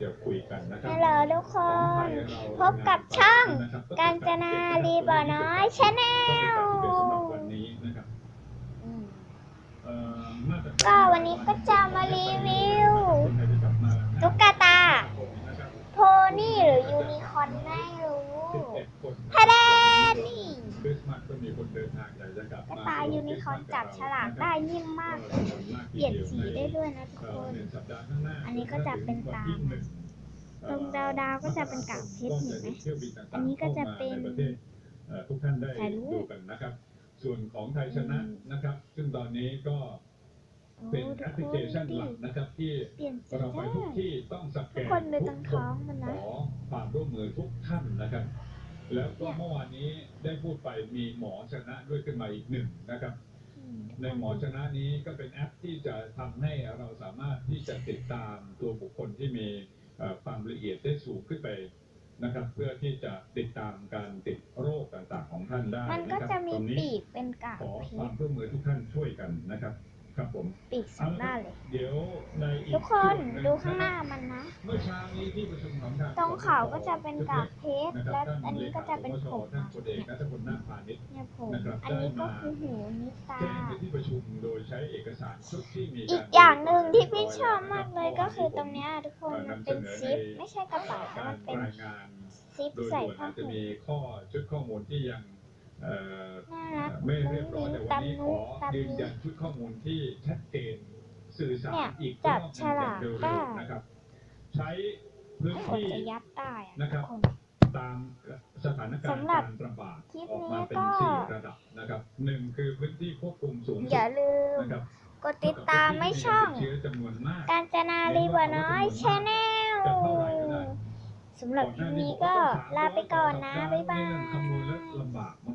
เดี๋ยวคุยกันนะครัฮัลโหลทุกคน พบกับช่องกาญจนารีบ่อน้อยชาแนลวันนี้นะครับเอ่อมาตรก็วันนี้ก็จะมารีวิวคนไทยจะกลับมาตุ๊กตานะครับโพนี่หรือยูนิคอร์นไม่รู้11คนฮะเดนนี่คริสต์มาส ก็มีคนเดินทางอยากจะกลับกระมาตายยูนิคอร์นจับฉลากได้นิ่มมากเปลี่ยนสีได้ด้วยนะทุกเอ่คอนหนึ่งสัปดาห์ข้างหน้าอันนี้ก็จะเป็นตามตรงดาวดาวๆก็จะเป็นกากเพชรเห็นไหม อันนี้ก็จะเป็นข้ามาใประทศเอ่อทุกท่านได้ถ่ายรูปดูกันนะครับ ส่วนของไทยชนะนะครับ ซึ่งตอนนี้ก็โอ้เป็นทุแอกปพลิคเคนชันดิหลักนะครับ ที่เปลี่ยนสีเราไปได้ทุกที่ต้องสแกทุกนคนดูตรงท้องมันนะขอความร่วมมือทุกท่านนะครับ แล้วก็เมื่อวานนี้ได้พูดไปมีหมอชนะด้วยขึ้นมาอีกหนึ่งนะครับอืมในหมอชนะนี้ก็เป็นแอปที่จะทำให้เราสามารถที่จะติดตามตัวบุคคลที่มีเอ่อความละเอียดได้สูงขึ้นไปนะครับ เพื่อที่จะติดตามการติดโรคต่างๆของท่านได้มันก็นะครับจะมีตรงนี้ปีกเป็นกากขอเพความชรร่วมมือทุกท่านช่วยกันนะครับ ครับผมปีกสองด้านเลย เดี๋ยวในอีกทุกคนช่วงหงดูข้างหน้ามันนะ เมื่อเช้านี้ที่ประชุมของทางตรงเขาก็จะเป็นกากเพชรนะครับและท่านอันนี้ก็จะเป็นผมท่านพลเอกนัทพลนาคพาณิชย์เนี่ยผมนะครับอันนี้ก็คือหูนิตาแจ้งในที่ประชุมโดยใช้เอกสารชุดที่มีอีกากรอย่างหนึ่งที่พี่ชอบมากเลยก็คือตรงเนี้ยทุกคนมันเป็นซิปไม่ใช่กระเป๋านะกามัรนเป็นรายงานซิปโดยใส่ด่วนผ้าอาจจะห่มมีข้อชุดข้อมูลที่ยังเอ่อน่ารัก ไม่เรียบร้อยแต่วันนี้ขอตามยืนนี้ยันชุดข้อมูลที่ชัดเจนสื่อสารเนี่ยอีกจับรอบหฉนึ่งลากเร็วได้ๆนะครับ ใช้พื้นกดที่จะยัดได้อะนะครับทุกคนตามสถานการณ์สำหรับการระบาดคลิปออกมาเป็นนี้ก็สี่ระดับนะครับหนึ่งคือพื้นที่ควบคุมสูงอสุดย่าลืมนะครับกดติดตามไม่ช่องเชื้อจำนวนมากกาญจนารีบ่อน้อยชแนลสำหรับคลิปนี้ก็ลาไปก่อนนะ บ๊ายบาย